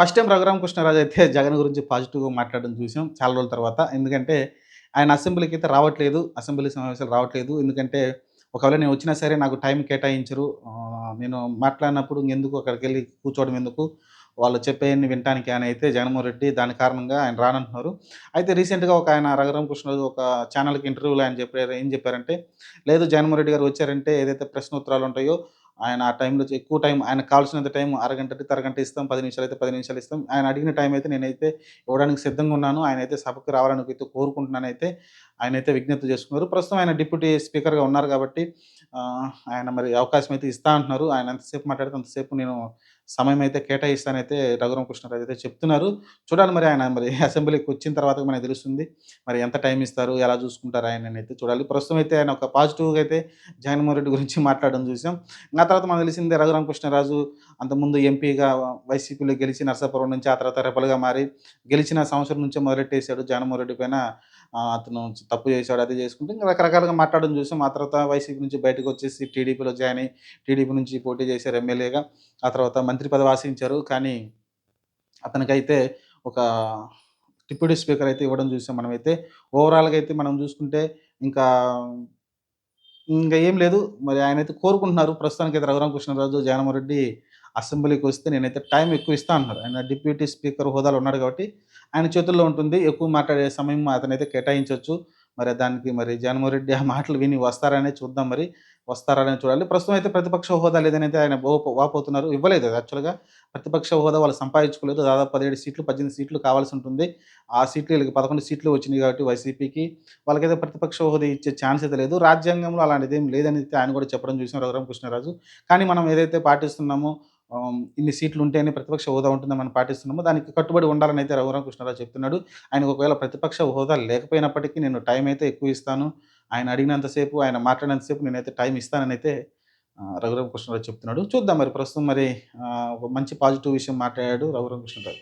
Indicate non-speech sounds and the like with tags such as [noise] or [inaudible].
First time Raghuramakrishnaraju అయితే జగన్ గురించి పాజిటివ్గా మాట్లాడడం చూసాం చాలా రోజుల తర్వాత. ఎందుకంటే ఆయన అసెంబ్లీకి అయితే రావట్లేదు అసెంబ్లీ సమావేశాలు రావట్లేదు. ఎందుకంటే ఒకవేళ నేను వచ్చినా సరే నాకు టైం కేటాయించరు. నేను మాట్లాడినప్పుడు ఎందుకు అక్కడికి వెళ్ళి కూర్చోవడం ఎందుకు? వాళ్ళు చెప్పేయన్ని వినటానికి అని అయితే జగన్మోహన్ రెడ్డి దాని కారణంగా ఆయన రానంటున్నారు. అయితే రీసెంట్గా ఒక ఆయన రఘురామకృష్ణరాజు ఒక ఛానల్కి ఇంటర్వ్యూలో ఆయన చెప్పారు. ఏం చెప్పారంటే లేదు జగన్మోహన్ రెడ్డి గారు వచ్చారంటే ఏదైతే ప్రశ్నోత్తరాలు ఉంటాయో ఆయన ఆ టైంలో ఎక్కువ టైం ఆయన కావాల్సినంత టైం అరగంట అయితే అరగంట ఇస్తాం పది నిమిషాలు అయితే పది నిమిషాలు ఇస్తాం. ఆయన అడిగిన టైం అయితే నేనైతే ఇవ్వడానికి సిద్ధంగా ఉన్నాను. ఆయన అయితే సభకు రావాలని అయితే కోరుకుంటున్నాను. అయితే ఆయన అయితే విజ్ఞప్తి చేసుకున్నారు. ప్రస్తుతం ఆయన డిప్యూటీ స్పీకర్గా ఉన్నారు కాబట్టి ఆయన మరి అవకాశం అయితే ఇస్తా అంటున్నారు. ఆయన ఎంతసేపు మాట్లాడితే అంతసేపు నేను సమయం అయితే కేటాయిస్తానైతే రఘురామ కృష్ణరాజు అయితే చెప్తున్నారు. చూడాలి మరి ఆయన మరి అసెంబ్లీకి వచ్చిన తర్వాత మనకు తెలుస్తుంది. మరి ఎంత టైం ఇస్తారు ఎలా చూసుకుంటారు ఆయన అయితే చూడాలి. ప్రస్తుతం అయితే ఆయన ఒక పాజిటివ్గా అయితే జగన్మోహన్ రెడ్డి గురించి [laughs] మాట్లాడడం చూసాం. ఆ తర్వాత మనకు తెలిసిందే రఘురామ కృష్ణరాజు అంతకుముందు ఎంపీగా వైసీపీలో గెలిచి నర్సాపురం నుంచి ఆ తర్వాత రెపల్గా మారి గెలిచిన సంవత్సరం నుంచే మొదలెట్టేశాడు జగన్మోహన్ రెడ్డి పైన. అతను తప్పు చేశాడు అది చేసుకుంటే ఇంకా రకరకాలుగా మాట్లాడడం చూసాం. ఆ తర్వాత వైసీపీ నుంచి బయటకు వచ్చేసి టీడీపీలో జాయిన్ అయ్యి టీడీపీ నుంచి పోటీ చేశారు ఎమ్మెల్యేగా. ఆ తర్వాత మంత్రి పదవి ఆశించారు. కానీ అతనికైతే ఒక డిప్యూటీ స్పీకర్ అయితే ఇవ్వడం చూసాం మనమైతే. ఓవరాల్గా అయితే మనం చూసుకుంటే ఇంకా ఇంకా ఏం లేదు. మరి ఆయన అయితే కోరుకుంటున్నారు. ప్రస్తుతానికి అయితే రఘురామకృష్ణరాజు జగన్మోహన్ రెడ్డి అసెంబ్లీకి వస్తే నేనైతే టైం ఎక్కువ ఇస్తా అంటున్నారు ఆయన డిప్యూటీ స్పీకర్ హోదాలో ఉన్నాడు కాబట్టి ఆయన చేతుల్లో ఉంటుంది. ఎక్కువ మాట్లాడే సమయం అతనైతే కేటాయించవచ్చు. మరి దానికి మరి జగన్మోహన్ రెడ్డి ఆ మాటలు విని వస్తారనే చూద్దాం మరి. వస్తారని చూడాలి. ప్రస్తుతం అయితే ప్రతిపక్ష హోదా లేదని అయితే ఆయన ఓ- వాపోతున్నారు. ఇవ్వలేదు యాక్చువల్గా ప్రతిపక్ష హోదా వాళ్ళు సంపాదించుకోలేదు. దాదాపు పదిహేడు సీట్లు పద్దెనిమిది సీట్లు కావాల్సి ఉంటుంది. ఆ సీట్లు వీళ్ళకి పదకొండు సీట్లు వచ్చినాయి కాబట్టి వైసీపీకి. వాళ్ళకైతే ప్రతిపక్ష హోదా ఇచ్చే ఛాన్స్ అయితే లేదు. రాజ్యాంగంలో అలాంటిది ఏం లేదని అయితే ఆయన కూడా చెప్పడం చూసిన రఘురామ కృష్ణరాజు కానీ మనం ఏదైతే పాటిస్తున్నామో ఇన్ని సీట్లు ఉంటేనే ప్రతిపక్ష హోదా ఉంటుందని మనం పాటిస్తున్నాము. దానికి కట్టుబడి ఉండాలని అయితే రఘురామ కృష్ణారావు చెప్తున్నాడు. ఆయన ఒకవేళ ప్రతిపక్ష హోదా లేకపోయినప్పటికీ నేను టైం అయితే ఎక్కువ ఇస్తాను. ఆయన అడిగినంతసేపు ఆయన మాట్లాడినంతసేపు నేనైతే టైం ఇస్తానని అయితే రఘురామ కృష్ణారావు చెప్తున్నాడు. చూద్దాం మరి ప్రస్తుతం మరి మంచి పాజిటివ్ విషయం మాట్లాడాడు రఘురామ కృష్ణరావు